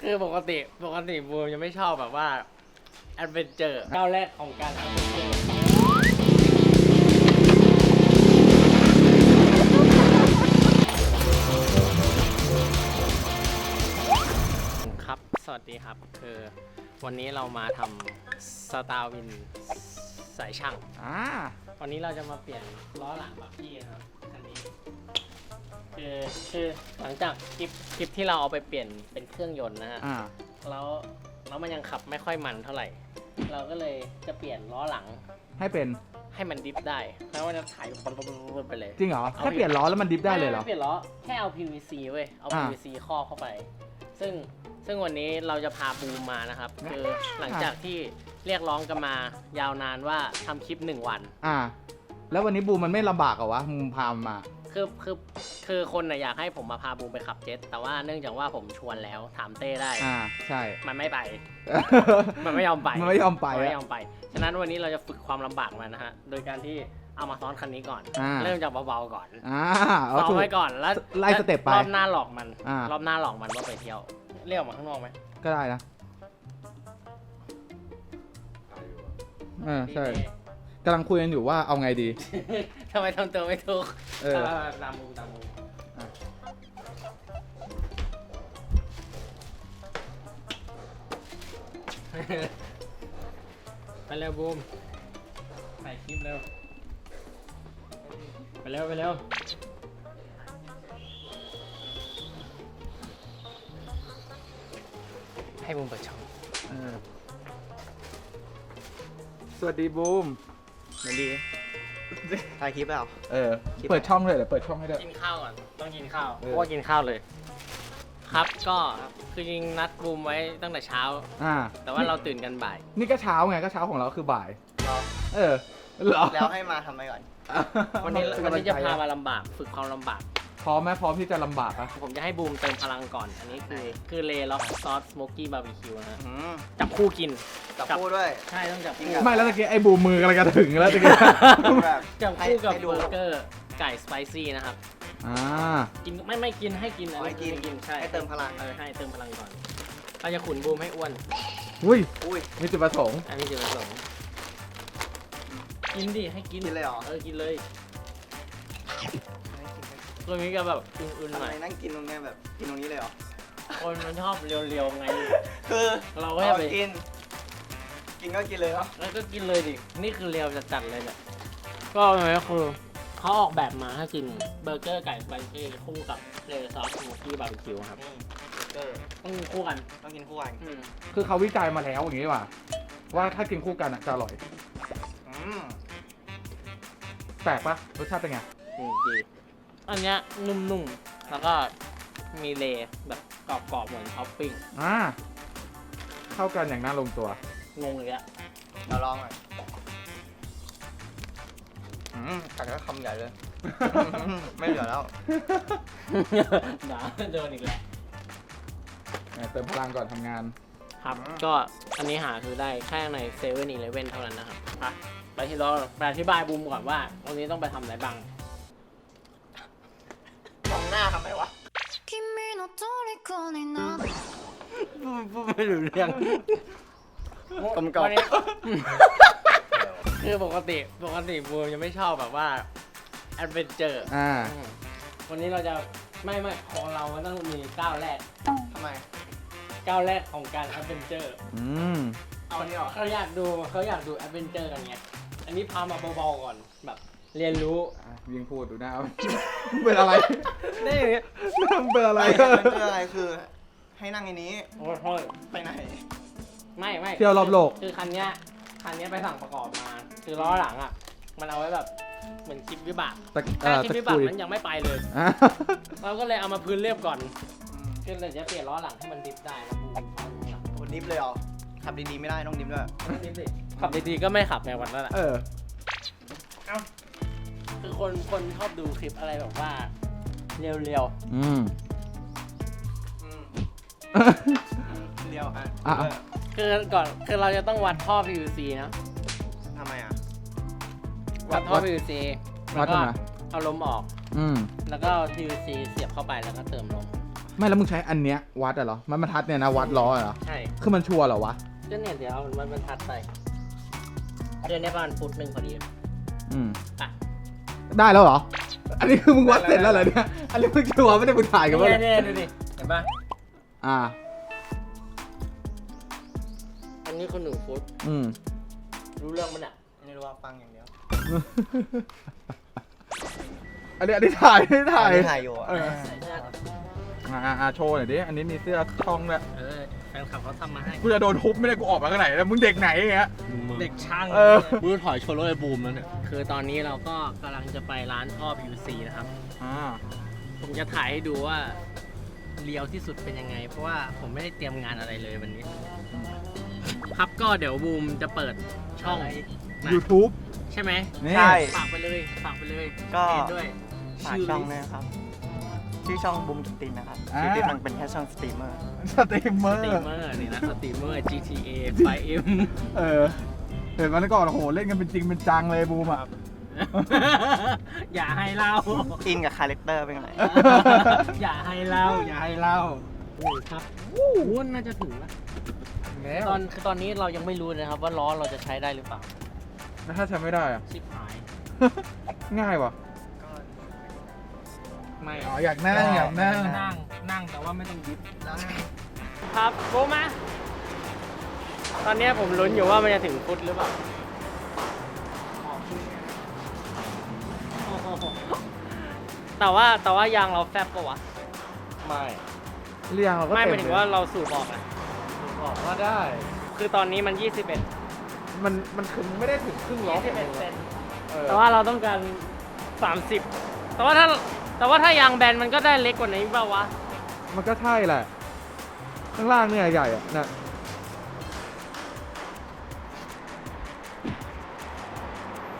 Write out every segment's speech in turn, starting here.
คือปกติปกติบูมยังไม่ชอบแบบว่าแอดเวนเจอร์ก้าวแรกของการแอดเวนเจอร์ครับ สวัสดีครับ คือวันนี้เรามาทำสตาร์วินสายช่าง อ่าวันนี้เราจะมาเปลี่ยนล้อหลังแบบพี่นะครับ คันนี้ คือคือหลังจากคลิปคลิปที่เราเอาไปเปลี่ยนเป็นเครื่องยนต์นะฮะอ่า แล้วแล้วมันยังขับไม่ค่อยมันเท่าไหร่ เราก็เลยจะเปลี่ยนล้อหลังให้เป็น ให้มันดิฟได้แล้วมันจะถ่ายปั๊บๆๆๆไปเลยจริงเหรอเอาแค่เปลี่ยนล้อแล้วมันดิฟได้เลยเหรอม่ม่เปลี่ยนล้อแค่เอา PVC เว้ยเอา อ่า PVC ครอบเข้าไป ซึ่งซึ่งวันนี้เราจะพาบูมมานะครับ คือหลังจากที่เรียกร้องกันมายาวนานว่าทำคลิปหนึ่งวัน อ่า แล้ววันนี้บูมมันไม่ลำบากเหรอวะมึงพามันมา คือคือคือคนน่ะอยากให้ผมมาพาบูมไปขับเจ็ตแต่ว่าเนื่องจากว่าผมชวนแล้วถามเต้ได้ อ่าใช่ มันไม่ไป มันไม่ยอมไปมันไม่ยอมไปมันไม่อะยอมไป ฉะนั้นวันนี้เราจะฝึกความลำบากมันนะฮะ โดยการที่เอามาซ้อนคันนี้ก่อน อ่า เริ่มจากเบาๆก่อนอ่าเอาซ้อมถูก ไว้ก่อนแล้วไล่สเต็ปไปรอบหน้าหลอกมัน อ่ารอบหน้าหลอกมันว่าไปเที่ยว เรียกออกมาข้างนอกไหมก็ได้นะเออใช่ กำลังคุยกันอยู่ว่าเอาไงดี ทำไมทำตัวไม่ถูกเออ ตามมุมตามมุมอะไปเร็วบูมถ่ายคลิปเร็วไปเร็วไปเร็วให้บูมเปิดช่อง เออ สวัสดีบูม มันดีถ่ายคลิปเปล่า เออเปิดช่องเลยเดี๋ยวเปิดช่องให้ด้วย กินข้าวก่อนต้องกินข้าวเอเพอราะว่ากินข้าวเลย ครับก็คือจริงนัดบูมไว้ตั้งแต่เช้า อ่าแต่ว่าเราตื่นกันบ่าย นี่ก็เช้าไงก็เช้าของเราคือบ่ายรอเออเหรอแล้วให้มาทำไมก่อน วันนี้เป็วันนี้จะกำลังใจพามาลำบาก ฝึกความลำบาก พร้อมไหมพร้อมที่จะลำบากอะผมจะให้บูมเติมพลังก่อน อันนี้คือคือเลล็อกซอสสโมกี้บาร์บีคิวนะฮะอืมจับคู่กิน จับคู่ด้วย ใช่ต้องจับจริคู่งอะไม่แล้วตะกี้ไอ้บูมมือกำลังจะถึงแล้วตะกี้ แบบจับคู่กับให้ดู เบอร์เกอร์ไก่สไปซี่นะครับ อ่ากินไม่ไม่กินให้กินอันให้นี้กินไม่กินใช่ให้เติมพลัง เออให้เติมพลังก่อนเราจะขุนบูมให้อ้วนอุ้ยอุ้ย มีจุดประสงค์อันนี้จุดประสงค์กินดิให้กินกินเลยเหรอ เออกินเลย ตัวนี้ก็แบบอุ่นๆทำหไมน่อยนั่งกินตรงเนี้ยแบบกินตรงนี้เลยเหรอคนมันชอบเรียวๆไง คือเราก็จะไปอกิน กินก็กินเลยเหรอแล้วก็กินเลยดิ นี่คือเรียวจัดๆเลยเนี่ยก็หมายคือเขาออกแบบมาให้กินเบอร์เกอร์ไก่สไปซี่คู่กับเลซอสสโมกี้บาร์บีคิวครับอืมเบอร์เกอร์ต้องคู่กันต้องกินคู่กันอืมคือเขาวิจัยมาแล้วอย่างนี้ดีกว่า ว่าถ้ากินคู่กันอะจะอร่อย อืมแปลกปะรสชาติเป็นไง อืมดี อันเนี้ยนุ่มๆ แล้วก็มีเลย์แบบกรอบๆ เหมือนท็อปปิ้ง อ่าเข้ากันอย่างน่าลงตัว งงเลยอะเราลองหน่อยอืมกัดก็คำใหญ่เลยอืมไม่เหลือแล้ว ด่าโดนอีกแล้วเติมพลังก่อนทำงาน ครับ อืม ก็อันนี้หาซื้อได้แค่ในเซเว่นอีเลเว่นเท่านั้นนะครับอะไปที่เราไปอธิบายบูมก่อนว่าวันนี้ต้องไปทำอะไรบ้างมอง หน้าทำไมวะพูดไม่รู้เรื่อง กลมกล่อม วันคือปกติปกติบูมยังไม่ชอบแบบว่าแอดเวนเจอร์อ่า วันนี้เราจะไม่ไม่ของเรามันต้องมีก้าวแรกทำไมก้าวแรกของการแอดเวนเจอร์อือานนี้เเขาอยากดูเขาอยากดูแอดเวนเจอร์กันไงอันนี้พามาเบาๆก่อนแบบ เรียนรู้อะยิงพูดดูหน้าเป็นอะไรได้อย่างเงี้ยหน้าเป็นอะไรอะไรมันคืออะไรคือ ให้นั่งในนี้โอ้โหไปไหน ไม่ไม่เที่ยวรอบโลก คือคันเนี้ยคันเนี้ยไปสั่งประกอบมา คือล้อหลังอะ มันเอาไว้แบบเหมือนคลิปวิบากตะแค่เอ่อคลิปตะวิบากกุยมันยังไม่ไปเลย อะเราก็เลยเอามาพื้นเรียบก่อนอืมก็เลยจะเปลี่ยนล้อหลังให้มันดิฟได้นะบูมเอาหลังโอ้ดิฟเลยเหรอขับดีๆไม่ได้ต้องดิฟด้วยไม่ดิฟสิขับดีๆก็ไม่ขับในวันนั้นแหละเออ คือคนคนชอบดูคลิปอะไรแบบว่าเรียวอืมอืม เดียวอะอะเออๆคือก่อนคือเราจะต้องวัดท่อ PVC นะทำไมอะ วัดท่อ PVC วัดแล้วก็ทำไมเอาลมออก อืม แล้วก็ PVC เสียบเข้าไปแล้วก็เติมลมไม่แล้วมึงใช้อันเนี้ยวัดอะเหรอ มันบรรทัดเนี่ยนะวัดล้ออะเหรอ ใช่คือมันชัวร์เหรอวะ ก็เนี่ยเดี๋ยวเอามันบรรทัดไปเดือนนี้ประมาณฟุตหนึ่งพอดีอืม อะ ได้แล้วเหรอ อันนี้คือมึงวัดเสร็จแล้วเหรอเนี่ย อันนี้มึงชัวร์ไม่ได้มึงถ่ายกันวะเนี่ยเนี่ยดูดิ เห็นปะอ่า อันนี้คือหนึ่งฟุต อืม รู้เรื่องมันอะไม่รู้ว่าฟังอย่างเดียว อันนี้อันนี้ถ่ายไม่ได้ถ่ายอันนี้ถ่ายอยู่อะเออ อ่าอ่าโชว์หน่อยดิ อันนี้มีเสื้อช่องด้วยเออแฟนคลับเขาทำมาให้ กูจะโดนทุบไม่ได้กูออกมาข้างไหนแล้วมึงเด็กไหนอย่างเงี้ย เด็กช่างเออบูถอยชนรถไอ้บูมแล้วเนี่ยคือตอนนี้เราก็กำลังจะไปร้านท่อ PVC นะครับ อ่าผมจะถ่ายให้ดูว่าเลียวที่สุดเป็นยังไง เพราะว่าผมไม่ได้เตรียมงานอะไรเลยวันนี้ ครับก็เดี๋ยวบูมจะเปิดช่องนะ YouTube ใช่ไหม นี่ ใช่ ฝากไปเลย ฝากไปเลยก็ เพจด้วยฝากช่องด้วยนะครับ ชื่อช่องบุมกิตตินนะครับอ่ากิตตินมันเป็นแค่ช่องสตรีมเมอร์สตรีมเมอสร์ ตรีมเมอร์นี่นะสตรีมเมอร์ GTA 5M เออเห็นวันก่อนโอ้โหเล่นกันเป็นจริงเป็นจังเลยบูมอะ อย่าให้เล่า อินกับคาแรคเตอร์เป็นไงอย่าให้เล่า อย่าให้เล่าโอ้ยครับวู้วนน่าจะถึงแล้วแล้วตอนคือตอนนี้เรายังไม่รู้นะครับว่าล้อเราจะใช้ได้หรือเปล่า แล้วถ้าใช้ไม่ได้อะ ชิบหาย ง่ายว่ะ ไม่อ๋ออยากนั่งอยากนั่งนั่งนั่งแต่ว่าไม่ต้องยึดครับโบมา ตอนเนี้ยผมลุ้นอยู่ว่ามันจะถึงฟุตหรือเปล่าโอ้โหแต่ว่าแต่ว่ายางเราแฟบปะวะ ไม่เรียงเราก็ไม่หเต็มายถึงว่าเราสูบออกอะบอกว่าได้ คือตอนนี้มัน 21 มันมันคือไม่ได้ถึงครึ่งล้อ21เซนเออแต่ว่าเราต้องการ 30 แต่ว่าถ้า แต่ว่าถ้ายางแบนมันก็ได้เล็กกว่านี้เปล่าวะ มันก็ใช่แหละ ข้างล่างเนี่ยใหญ่อะนะ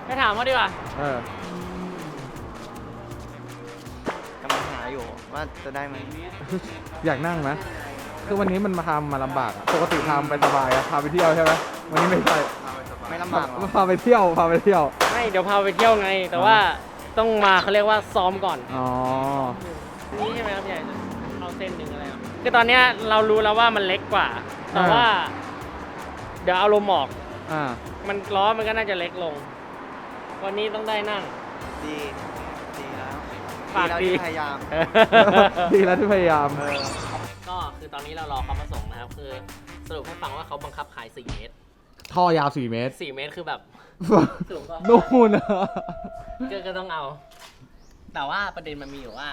ไปถามเขาดีกว่า เออกำลังหาอยู่ว่าจะได้ไหมอยากนั่งไหมคือวันนี้มันมาทำมาลำบากอะปกติทำไปสบายอะพาไปเที่ยวใช่ไหมวันนี้ไม่ใช่ไม่ลำบากหรอกพาไปเที่ยวพาไปเที่ยว ไม่ เดี๋ยวพาไปเที่ยวไง แต่ว่า ต้องมาเขาเรียกว่าซ้อมก่อน อ๋อ นี่ใช่ไหมครับใหญ่เอาเส้นหนึ่งอะไรครับคือตอนเนี้ยเรารู้แล้วว่ามันเล็กกว่า แต่ว่า เดี๋ยวเอาลมออก อ่า มันล้อมันก็น่าจะเล็กลง วันนี้ต้องได้นั่ง ดีดีแล้วฝากแล้วดี ที่พยายาม ดีแล้วที่พยายามเออก็คือตอนนี้เรารอเขามาส่งนะครับ คือสรุปให้ฟังว่าเขาบังคับขาย 4 เมตร ท่อยาว4เมตร4เมตรคือแบบ สูงก็นู่นอะก็ก็ต้องเอา แต่ว่าประเด็นมันมีอยู่ว่า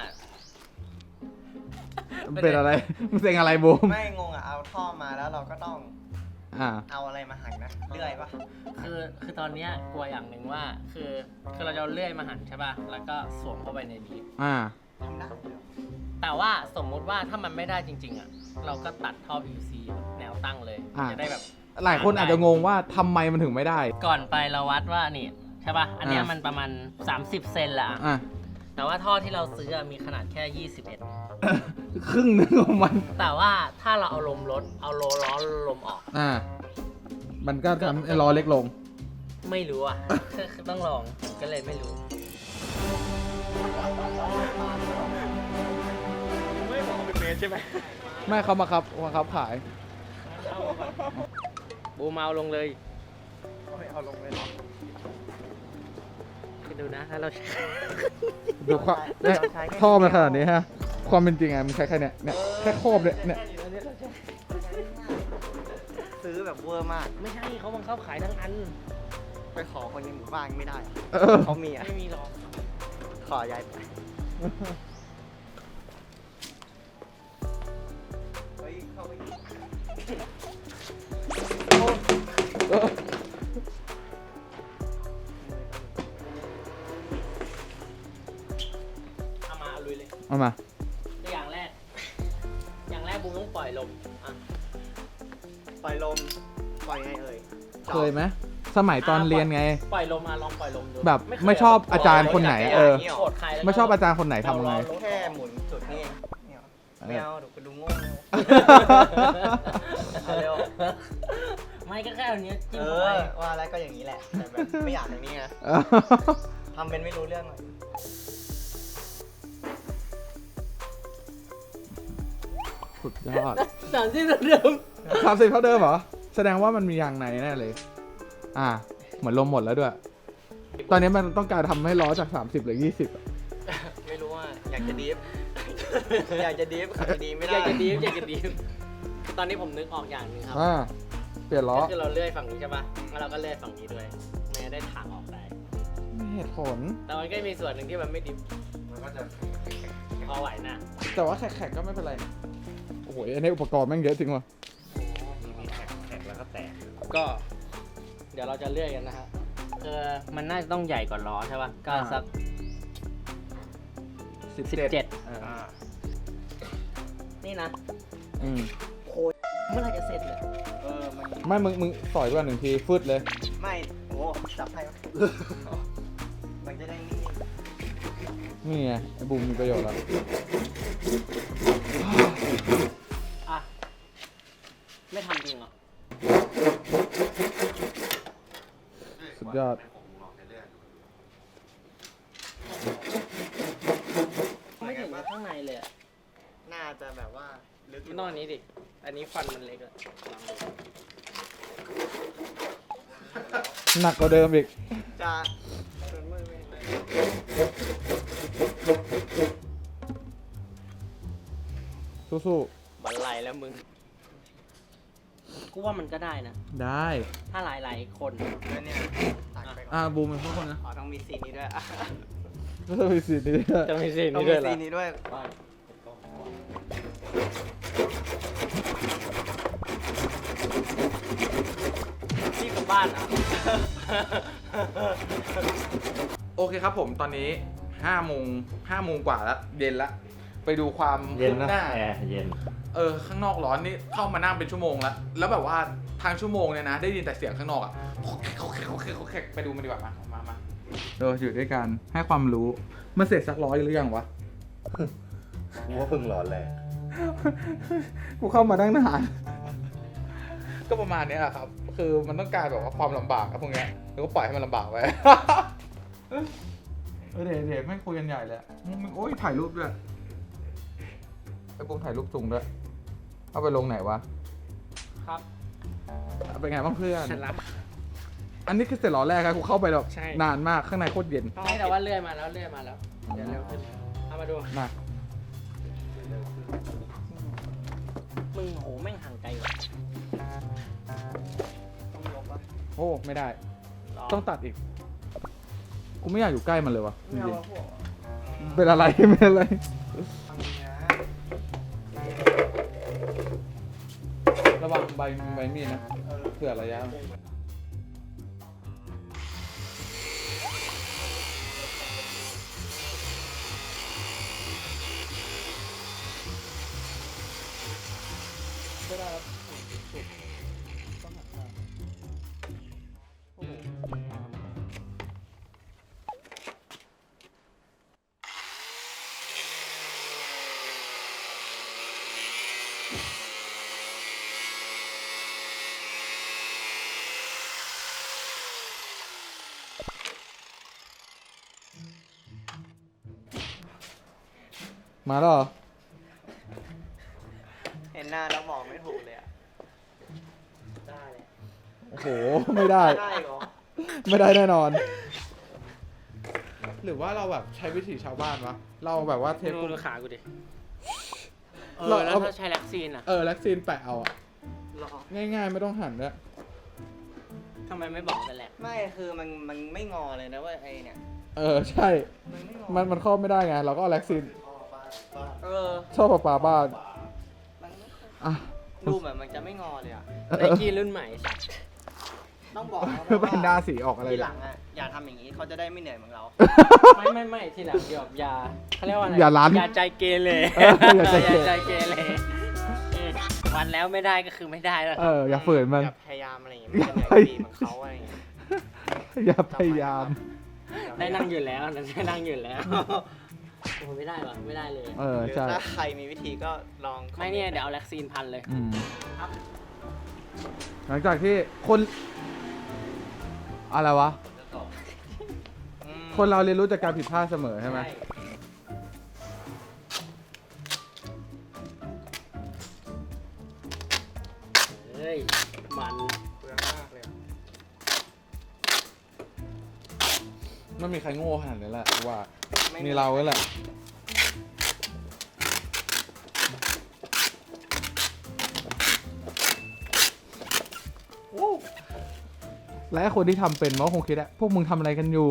มันเป็นอะไร มันเป็นอะไรบูมไม่งงอะเอาท่อมาแล้วเราก็ต้องอ่า เอาอะไรมาหันนะเลื่อยปะคือคือตอนเนี้ยกลัวอย่างหนึ่งว่า คือคือเราจะเอาเลื่อยมาหั่นใช่ป่ะแล้วก็สวมเข้าไปในนี้อ่า ทำได้แต่ว่าสมมุติว่าถ้ามันไม่ได้จริง ๆอะเราก็ตัดท่อ PVC แนวตั้งเลยอ่า จะได้แบบ หลายคนอาจจะงงว่าทำไมมันถึงไม่ได้ ก่อนไปเราวัดว่านี่ใช่ป่ะ อันเนี้ยอ่ามัมันประมาณ 30 เซนละอะอะ แต่ว่าท่อที่เราซื้ออะมีขนาดแค่ 21 ครึ่งหนึงของมัน แต่ว่าถ้าเราเอาลมลดเอาโลล้อลมออก อ่า มันก็ทำให้ล้อเล็กลง ไม่รู้อะ คือคือต้องลองก็เลยไม่รู้ ไม่บอกเป็นเมตรใช่ไหมไม่เขามาครับมาครับขาย บูมเอาลงเลยเอาลงเลยไปดูนะถ้าเราใช้ดูความเนี่ยท่อมันขนาดนี้ฮะ ความเป็นจริงไงมันใช้แค่เนี้ยเนี่ยแค่ครอบเนี่ยเนี่ยซื้อแบบเวอร์มาก ไม่ใช่เขาบังคับขายทั้งอัน ไปขอคนในหมู่บ้านไม่ได้ เออเขามีอะ ไม่มีหรอก ขอย้ายไป เอาลุยเลยเอามาตัวอย่างแรก อย่างแรกบูมต้องปล่อยลมอะปล่อยลม ปล่อยไงเอ่ยเคยไหมสมัยตอนเรียนไง ปล่อยลมมาลองปล่อยลมดูแบบเคยไม่ชอบอาจารย์คนไหน เออ โกรธใครแล้วก็ไม่ชอบอาจารย์คนไหนทำไง แค่หมุนจุดนี่เองเนี่ยไม่เอาเดี๋ยวกูดูโง่เร็วเอาเร็ว ไม่ก็แค่อันนี้จิ้เอมเข้าไป อว่าแล้วก็อย่างนี้แหละแต่แบบไม่อยากอย่างนี้นะทำเป็นไม่รู้เรื่องเลย ยอดสามสิบเดิมสามสิบเท่าเดิมเหรอ แสดงว่ามันมียางในแน่เลย อ่า เหมือนลมหมดแล้วด้วย ตอนนี้มันต้องการทำให้ล้อจาก 30หรือ 20อะไม่รู้ว่า อยากจะดีฟ อยากจะดีฟขับจะดีไม่อได้ยากจะดีฟอยากจะดีฟตอนนี้ผมนึกออกอย่างหนึงครับ อ่า เปลี่ยนล้อก็คือเราเลื่อยฝั่งนี้ใช่ปะแล้วเราก็เลื่อยฝั่งนี้ด้วยมันจะได้ทางออกได้ มีเหตุผล แต่มันก็มีส่วนหนึ่งที่มันไม่ดิฟมันก็จะพอไหวนะ แต่ว่าแขกๆก็ไม่เป็นไรโอ้ โหอันนี้อุปกรณ์แม่งเยอะจริงว่ะมีแท็กแท็กแล้วก็แตกก็ เดี๋ยวเราจะเลื่อยกันนะฮะคือมันน่าจะต้องใหญ่กว่าล้อใช่ปะก็สักสิบเจ็ดเอออ่านี่นะอืมเมื่อไหรจะเสร็จเลยเออมันไม่มึงมึงสอยด้วยหนึ่งทีฟึดเลย ไม่โอ้จับให้วะมันจะได้นิ่งนี่ไงไอ้บูมมีประโยชน์แล้ว อะ ไม่ทำจริงเหรอ สุดยอด ไม่ถึงกับข้างในเลยอะ ๆน่าจะแบบว่าลึก มั นต้องอันนี้ดิ อันนี้ฟันมันเล็กอะลองดูหนักกว่าเดิมอีก จะเดินมือไม่ได้สู้บันไลแล้วมึง กูว่ามันก็ได้นะ ๆ ได้ ถ้าหลายๆคน แล้วเนี่ยตัดไปก่อนอ่าบูมเป็นพวกคนนะอ๋อต้องมีซีนนี้ด้วยอะก็จะมีสิทธิ์นี้ด้วย จะมีสิ่งต้องนี้มีด้วยเหรซีอนนี้ด้วย นี่กลับบ้านอะ โอเคครับผมตอนนี้5โมง5โมงกว่าแล้วเย็นแล้วไปดูความเย็นคืบนะหน้า แอร์เย็น เออข้างนอกร้อนนี่เข้ามานั่งเป็นชั่วโมงแล้ว แล้วแบบว่าทางชั่วโมงเนี่ยนะ ได้ยินแต่เสียงข้างนอกอะโคกแคกโคกแคกโคกแคกโคกแคกไปดูมันดีกว่ามามามาเอออยู่ด้วยกันให้ความรู้ มันเสร็จสักร้อยหรือยังวะ กูว่าเพิ่งร้อนแรง กูเข้ามาตั้งนาน ก็ประมาณเนี้ยแหละครับ คือมันต้องการแบบว่าความลำบากอะพวกเนี้ยแล้วก็ปล่อยให้มันลำบากไปเออเดี๋ยวเดี๋ยวไม่งคุยกันใหญ่เลยอะมึงโอ้ยถ่ายรูปด้วยไอ้ปุ้มถ่ายรูปจุงด้วยเอาไปลงไหนวะครับเอาเป็นไงบ้างเพื่อน เสร็จแล้ว อันนี้คือเสร็จล้อแรกครับกูเข้าไปแบบใช่ นานมากข้างในโคตรเย็นใช่แต่ว่าเลื่อยมาแล้วเลื่อยมาแล้ว เดี๋ยวเร็วขึ้นเอามาดู มา มึงโหแม่งห่างไกลว่ะต้องยกวะโอ้ไม่ได้ รต้องตัดอีก กูไม่อยากอยู่ใกล้มันเลยวะจไม่เอาริงวะพวกๆเป็นอะไร เป็นอะไร ทำอย่างเงี้ยระวังใบใบมีดนะเผื่อระยะ มาแล้วเหรอ เ ไม่ได้ ได้เหรอไม่ได้แน่นอน หรือว่าเราแบบใช้วิธีชาวบ้านวะ เราแบบว่าเทปดูดูขากูดิ เอเราอ แล้วเอา ถ้าใช้แล็กซีนอะเออแล็กซีนแปะเอาอะหรอง่าย ๆ ไม่ต้องหั่นด้วยทำไมไม่บอกแต่แหละไม่คือมันมันไม่งอเลยนะเว่าไอเนี่ยเออใช่ มันไม่งอมันมันครอบไม่ได้ไง เราก็เอาแล็กซีนเออชอบปลาปลาบ้านมันไม่ค่อยอะดูเหมือนมันจะไม่งอเลยอะ เออไนกี้รุ่นใหม่สัตว์ ต้องบอกนะเพื่อเป็นหน้าสีออกอะไรทีหเนี่ลัยงอะอย่าทำอย่างนี้เขาจะได้ไม่เหนื่อยเหมือนเรา ไม่ไม่ไม่ทีหลังเดี๋ยวอย่าเขาเรียกว่าอะไรอย่ารั้นอย่าใจเกเรเอออย่าใจเกเรอย่าใจเกเรอืมวันแล้วไม่ได้ก็คือไม่ได้แล้วเออ อย่าฝืนมัน อย่าพยายามอะไรอย่างเงี้ยมันจะเหนื่อยปีเหมือนเขาอะไรอย่างเงี้ยอย่าพยายาม ได้นั่งอยู่แล้วนะได้นั่งอยู่แล้วโอ้ไม่ได้หรอไม่ได้เลย เออ หรือใช่ถ้าใครมีวิธีก็ลองไม่เนี่ยเดี๋ยวเอาแล็กซีนพันเลย อืมครับหลังจากที่คน อะไรวะอืมคนเราเรียนรู้จากการผิดพลาดเสมอใช่ไหมใเฮ้ย มันเปลืองมากเลยอะไม่มีใครโง่ขนาดนี้แหละว่าไมีเราไว้แหละ และไอ้คนที่ทำเป็นมันก็คงคิดอะพวกมึงทำอะไรกันอยู่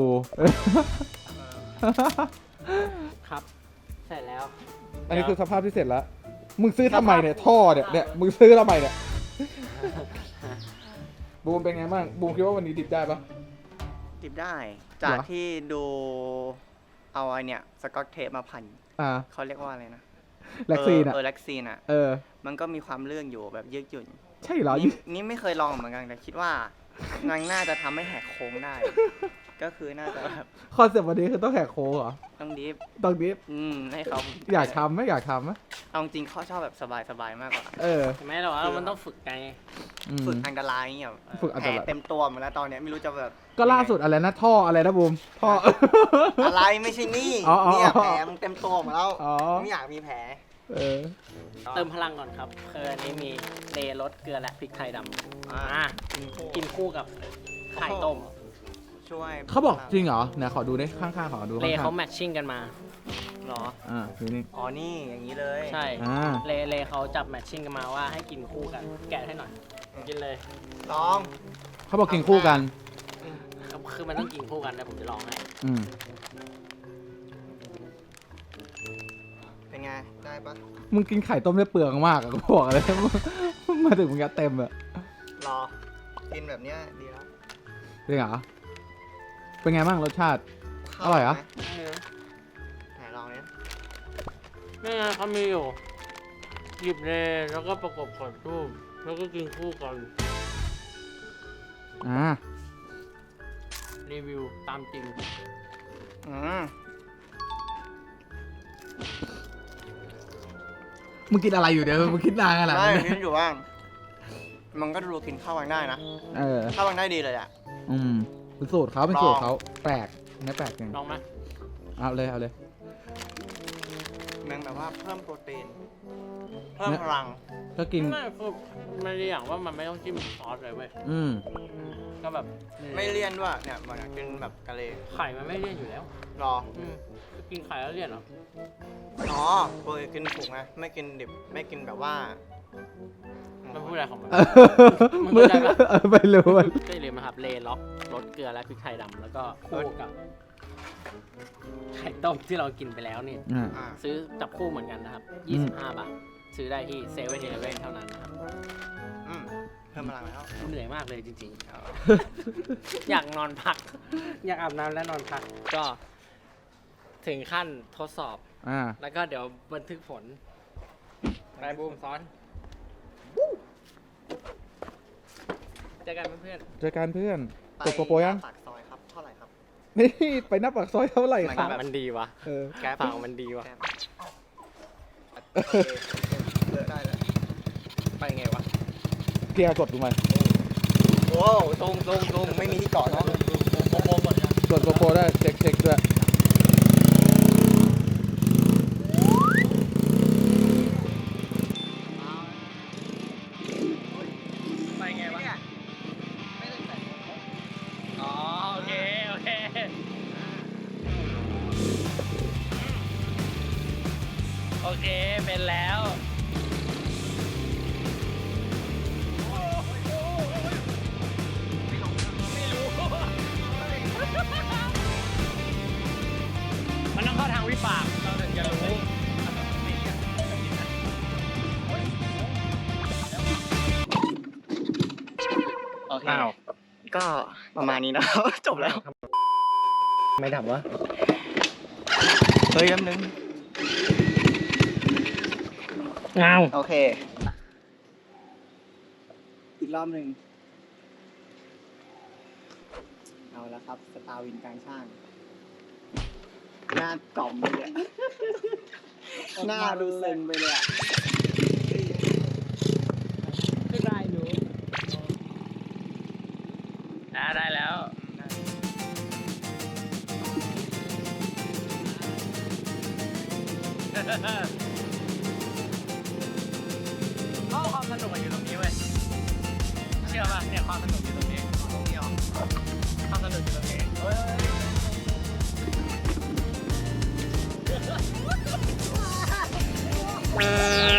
ครับ เสร็จแล้ว อันนี้คือสภาพที่เสร็จแล้ว มึงซื้อทำไมเนี่ยท่อเนี่ยเนี่ยมึงซื้อทำไมเนี่ยบูมเป็นไงบ้างบูมคิดว่าวันนี้ดิบได้ปะติดได้ จากเหรอที่ดูเอาไอเนี่ยสกอตเทปมาพันอ่าเขาเรียกว่าอะไรนะแล็กซีนเออะอเออแล็กซีนอะเออ มันก็มีความเลื่อนอยู่แบบยืดหยุ่น ใช่เหรอ นี่นี่ไม่เคยลองเหมือนกันแต่คิดว่า มันน่าจะทำให้แหกโค้งได้ ก็คือน่าจะแบบคอนเซ็ปต์วันนี้คือต้องแหกโค้งเหรอต้องดิฟต้องดิฟอืมให้เขาอยากทำไหมอยากทำไหมเอาจริงเขาชอบแบบสบายๆมากกว่า เออใช่ไหมเราว่ามันต้องฝึกไงอืม ฝึกอันตรายอย่างเงี้ยฝึกอันตราย แผลเต็มตัวหมดแล้วตอนเนี้ยไม่รู้จะแบบก็ล่าสุดอะไรนะท่ออะไรนะบูมท่อ อะไรไม่ใช่นี่อ๋ออ๋อเนี่ยแผลมันเต็มตัวหมดแล้วอ๋อ ไม่อยากมีแผล เออ เติมพลังก่อนครับคืออันนี้มีเลรสเกลือและพริกไทยดำอ่าอ่ากินคู่กับไข่ต้ม ช่วยเขาบอกจริงเหรอเนี่ยขอดูดิข้างๆขอดูเลข้างๆเขาแมทชิ่งกันมา เหรออ่าดูนี่ อ๋อ นี่ อย่างนี้เลยใช่ อ่า เลเลเขาจับแมทชิ่งกันมาว่าให้กินคู่กัน แกะให้หน่อย กินเลยลอง เขาบอกกินคู่กันคือมันต้องกินคู่กันนะผมจะลองให้ อืม เป็นไง ได้ปะมึงกินไข่ต้มได้เปลืองมากอะก็บอกเลยมาถึงมึงก็เต็มอะรอ กินแบบเนี้ยดีแล้วจริงเหรอเป็นไงบ้างรสชาติ อร่อยเหรอ ไหนลองเนี้ยนี่ไงเขามีอยู่ หยิบเลแล้วก็ประกบขอรูปแล้วก็กินคู่กัน อ่ารีวิวตามจริง อืม มึงกินอะไรอยู่เดี๋ยวมึงคิดนานขนาดไม่นั้นคิดอยู่ว่ามันก็ดูกินข้าววังได้นะเออ ข้าววังได้ดีเลยอะ อืมเป็นสูตรเขาเป็นสูตรเขาแปลกไม่แปลกไงลองไหมเอาเลยเอาเลยมันแบบว่าเพิ่มโปรตีน เพิ่มเนี่ยพลังก็กิน ไม่คือมันดีอย่างว่ามันไม่ต้องจิ้มซอสเลยเว้ย อืม ก็แบบไม่เลี่ยนด้วยเนี่ยมันกินแบบกะเลไข่มันไม่เลี่ยนอยู่แล้ว รอ อืม กินไข่แล้วเลี่ยนเหรอ อ๋อเคยกินถูกไงไม่กินดิบไม่กินแบบว่ามันพูดอะไรของมัน มึงมึงเข้าใจปะ เออไม่รู้อะได้เลยมาครับเลล็อกรสเกลือและพริกไทยดำแล้วก็คู่กับไข่ต้มที่เรากินไปแล้วนี่ อ่าอ่าซื้อจับคู่เหมือนกันนะครับ25 บาท ซื้อได้ที่เซเว่นอีเลฟเว่นเท่านั้นนะครับอืมเพิ่มพลังแล้วเหนื่อยมากเลยจริงๆ อยากนอนพัก อยากอาบน้ำและนอนพัก ก็ ถึงขั้นทดสอบ อ่า แล้วก็เดี๋ยวบันทึกผลไปบูมซ้อน เจอกันเพื่อนเจอกันเพื่อนไปกดโปรโปรยัง ปากซอยครับ เท่าไหร่ครับ นี่ไปหน้าปากซอยเท่าไหร่ๆไม่คปารับกมันดีวะเออ แก๊ปปากมันดีวะ แก๊ปโอเคเลิกได้แล้วไปไงวะ เพียร์กดดูไหมโอ้ตรงตรงตรงไม่มีที่เกาะเนาะกดโกโปรได้เช็คเช็คด้วย ประมาณนี้นะจบแล้ว ไม่ดับวะ เฮ้ยแป๊บนึงเงาโอเค อีกรอบหนึ่งเอาแล้วครับ สตาร์วินกลางช่าง หน้ากล่อมเลยอะหน้าดูเซ็งไปเลยอะ เพราะความสนุกมันอยู่ตรงนี้เว้ย เชื่อป่ะเนี่ยความสนุกอยู่ตรงนี้ตรงนี้หรอความสนุกอยู่ตรงนี้เ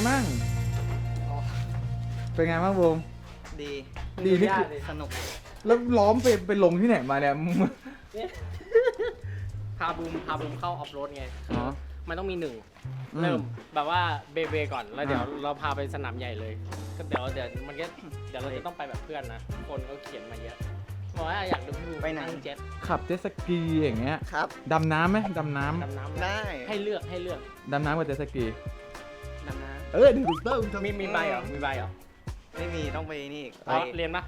เป็นไงมั่งเป็นไงมั่งบูม ดีดีนี่คือ สนุกแล้วล้อมไปไปลงที่ไหนมาเนี่ยพาบูมพาบูมเข้าออฟโรดไง อ๋อ มันต้องมีหนึ่ง อืมเริ่มแบบว่าเบเบก่อนแล้วเดี๋ยวอ่า เราพาไปสนามใหญ่เลย ก็เดี๋ยวเดี๋ยวมันก็เดี๋ยวเราจะต้องไปแบบเพื่อนนะ คนก็เขียนมาเยอะบอกว่าอยากดูพี่บูมไปไหนงเจ็ตขับเจ็ตสกีอย่างเงี้ยครับ ดำน้ำไหมดำน้ดำน้ำได้ให้เลือกให้เลือกำดำน้ำกับเจ็ตสกีดำน้ เออถูกต้องำมีมีใบเหรอ มีใบเหรอไม่มีต้องไปนี่อีกอ๋อเรียนปะ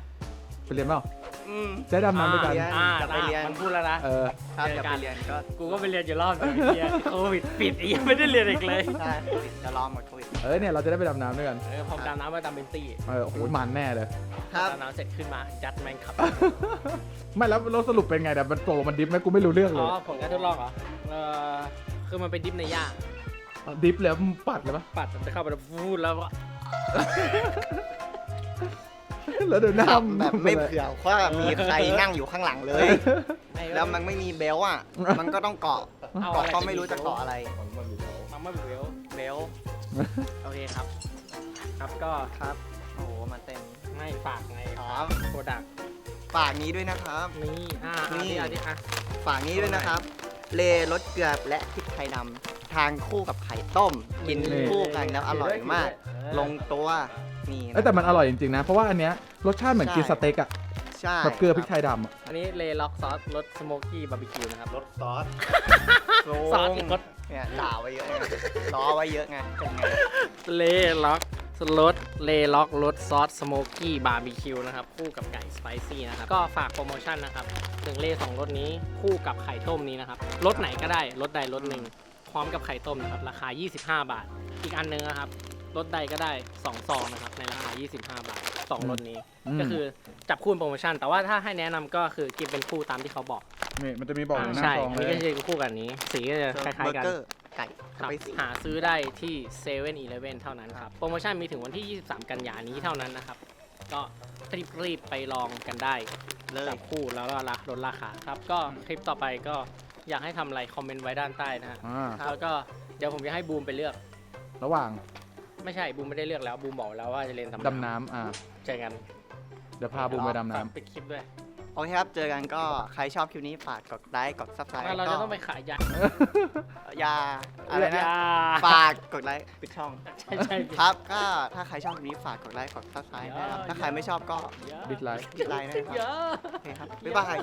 ไปเรียนเปล่าอืม จะได้ดำน้ำด้วยกันเรียนอ่าจะไปเรียน มันพูดแล้วนะ เออครับเจอจะกัไปนเรียนก็กูก็ไปเรียนอยู่รอบหนึงเฮียโควิดปิดอีกไม่ได้เรียนอีกเลยใช่จะรอหมดโควิดเออเนี่ยเราจะได้ไปดำน้ำด้วยกัน เออพอดำน้ำมาดำเป็นตี้เออโอ้โหมันแน่เลย ครับ ดำน้ำเสร็จขึ้นมายัดแมงขับ ไม่แล้วเราสรุปเป็นไงแต่มันโตลงมันดิฟไหมกูไม่รู้เรื่องเลอ๋ย อผลการทดลองเหรอ เออคือมันเป็นดิฟในหญ้า ดิฟแล้วปัดเลยปะปัดมันจะเข้าไปแล้วพูดแล้วก็แล้วเดี๋ยวน้ขับำแบบไม่เผื่อว่ามีใครนั่งอยู่ข้างหลังเลยไม่แล้วมันไม่มีเบลต์อะ มันก็ต้องเกาะเอาเกาะอะไรก็ไม่รู้จะเกาะอะไรมันไม่เบลเบลต์โอเคครับ ครับก็ครับโอ้โหมาเต็มไม่ฝากไงอ๋อโปรดักฝากนี้ด้วยนะครับ นี่อ่านี่นี่อันนี้อะฝากนี้ด้วยนะครับ เลรสเกลือและพริกไทยดำทานคู่กับไข่ต้ม กินคู่กันแล้วอร่อยมาก ลงตัวนี่เอ้ยแต่มันอร่อยจริงๆนะ เพราะว่าอันเนี้ยรสชาติเหมือนกินสเต็กอะใช่แบบเกลือพริกไทยดำอะอันนี้เลล็อกซอสรสสโมกี้บาร์บีคิวนะครับ รสซอสโซซอสอีกรส เนี่ยด่าไว้เยอะไงล้อไว้เยอะไงเป็นไงเลล็อก รสเลล็อกรสซอสสโมกี้บาร์บีคิวนะครับ คู่กับไก่สไปซี่นะครับ ก็ฝากโปรโมชั่นนะครับหนึ่งเลสองรสนี้คู่กับไข่ต้มนี้นะครับรสไหนก็ได้รสใดรสหนึ่งพร้อมกับไข่ต้มนะครับ ราคา 25 บาท อีกอันหนึงนะครับ รสใดก็ได้2ซองนะครับในราคา 25 บาทสองรสนี้มก็คือจับคู่เป็นโปรโมชั่น แต่ว่าถ้าให้แนะนำก็คือกินเป็นคู่ตามที่เขาบอกนี่มันจะมีบอกอยู่หน้าใช่ซองอันเลนี้ยก็จะคู่กันนี้ สีก็จะคล้ายๆกันเบอร์เกอร์ไก่ครับไปสิหาซื้อได้ที่7 e เ e ่ e อเท่านั้นครับ โปรโมชั่นมีถึงวันที่ 23 กันยานี้เท่านั้นนะครับ ก็รีบรีบๆไปลองกันได้ เลยจับคู่แล้วก็ราคาลดราคาครับ ก็คลิปต่อไปก็อยากให้ทำอะไรคอมเมนต์ไว้ด้านใต้นะฮะอ่า แล้วก็เดี๋ยวผมจะให้บูมไปเลือก ระหว่าง ไม่ใช่บูมไม่ได้เลือกแล้วบูมบอกแล้วว่าจะเรียนดำน้ำอ่าเจอกันเดี๋ยวพาบูมไปดำน้ฝากปิดคลิปด้วยโอเคครับ เจอกันก็ใครชอบคลิปนี้ฝากกดไลค์กดซับสไครต์แล้วเราก็จะต้องไปขายยาำอยาอะไรนะ ยาฝากกดไลค์ปิดช่อง ใช่ใช่ครับ ก็ถ้าใครชอบคลิปนี้ฝากกดไลค์กดซับสไครต์นะครับ ถ้าใครไม่ชอบก็ดิสไลค์ดิสไลค์นะครับเยอะโอเคครับ บ๊ายบาย